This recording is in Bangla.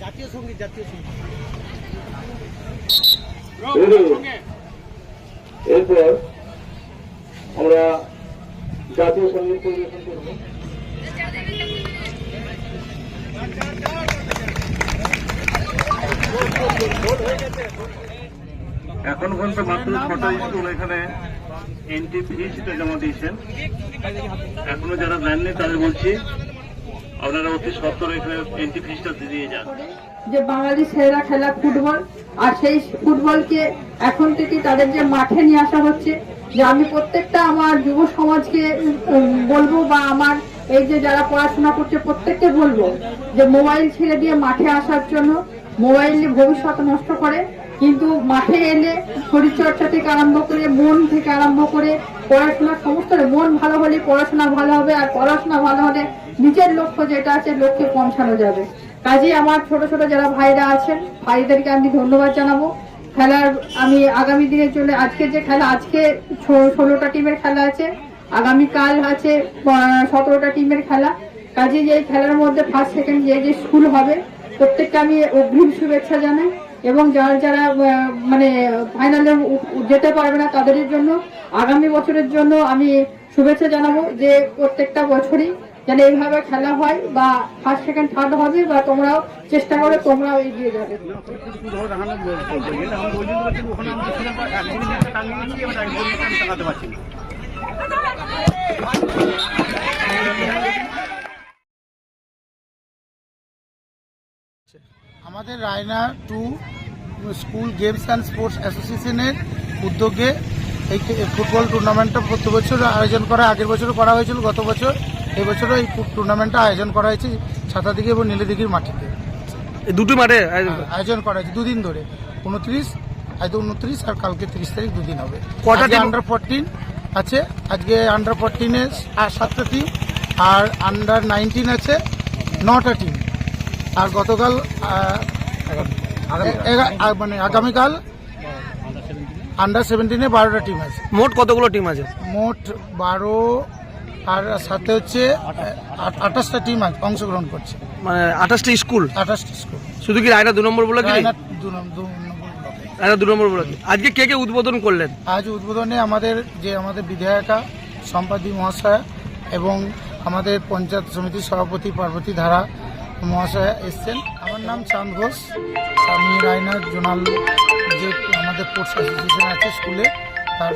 জাতীয় সংগীত জাতীয় সংগীত। এরপর আমরা জাতীয় সংগীত পরিবেশন করব। এখন পর্যন্ত মাত্র ছটা স্কুল এখানে এন্ট্রি ফিসটা জমা দিয়েছেন। এখনও যারা দেননি তাদের বলছি, আপনারা অতি সত্তর এখানে এন্ট্রি ফিসটা দিয়ে যান। যে বাঙালি সেরা খেলা ফুটবল, আর সেই ফুটবলকে এখন থেকে তাদের যে মাঠে নিয়ে আসা হচ্ছে, যে আমি প্রত্যেকটা আমার যুব সমাজকে বলব বা আমার এই যে যারা পড়াশোনা করছে, প্রত্যেককে বলব যে মোবাইল ছেড়ে দিয়ে মাঠে আসার জন্য মোবাইল ভবিষ্যৎ নষ্ট করে, কিন্তু মাঠে এলে শরীরচর্চা থেকে আরম্ভ করে, মন থেকে আরম্ভ করে পড়াশোনার সমস্ত মন ভালো হলে পড়াশোনা ভালো হবে আর পড়াশোনা ভালো হলে নিজের লক্ষ্য যেটা আছে লক্ষ্যে পৌঁছানো যাবে। কাজে আমার ছোট ছোট যারা ভাইরা আছেন, ভাইদেরকে আমি ধন্যবাদ জানাব। খেলার আমি আগামী দিনে চলে, আজকে যে খেলা, আজকে ষোলোটা টিমের খেলা আছে। আগামীকাল আছে সতেরোটা টিমের খেলা। কাজে যে খেলার মধ্যে ফার্স্ট সেকেন্ড যে যে স্কুল হবে প্রত্যেককে আমি অগ্রিম শুভেচ্ছা জানাই এবং যারা যারা মানে ফাইনালে যেতে পারবে না তাদের জন্য আগামী বছরের জন্য আমি শুভেচ্ছা জানাব যে প্রত্যেকটা বছরই যেন এইভাবে খেলা হয় বা ফার্স্ট সেকেন্ড থার্ড হবে বা তোমরাও চেষ্টা করে, তোমরাও এগিয়ে যাবে। আমাদের Raina two school games and sports অ্যাসোসিয়েশনের উদ্যোগে এই ফুটবল টুর্নামেন্টটা প্রতি বছর আয়োজন করা আগের বছরও করা হয়েছিল গত বছর এবছরও এই টুর্নামেন্টটা আয়োজন করা হয়েছে ছাতাদিঘি এবং নীলদিঘির মাটিতে। দুটো মাঠে আয়োজন হ্যাঁ, করা। হয়েছে দুদিন ধরে। উনত্রিশ আজ উনত্রিশ আর কালকে তিরিশ তারিখ দুদিন হবে। কটা? আন্ডার ফোরটিন আছে। আজকে আন্ডার ফোরটিনে সাতটা টিম আর আন্ডার নাইনটিন আছে নটা টিম আর গতকাল মানে আগামীকাল আন্ডার সেভেন্টিনে বারোটা টিম আছে। মোট কতগুলো টিম আছে? মোট বারো আর সাথে হচ্ছে আঠাশটা টিম আছে অংশগ্রহণ করছে। মানে আঠাশটা স্কুল। আঠাশটা স্কুল। শুধু কি রায়না দু নম্বর বলে কি? দু নম্বর ব্লকে। দু নম্বর ব্লকে আজকে কে কে উদ্বোধন করলেন? আজ উদ্বোধনে আমাদের যে আমাদের বিধায়িকা সম্পাদী মহাশয়া এবং আমাদের পঞ্চায়েত সমিতির সভাপতি পার্বতী ধারা মহাশয়া এসছেন। আমার নাম চাঁদ ঘোষ। আমি রায়না জোনাল, যে আমাদের অ্যাসোসিয়েশন আছে স্কুলে, তার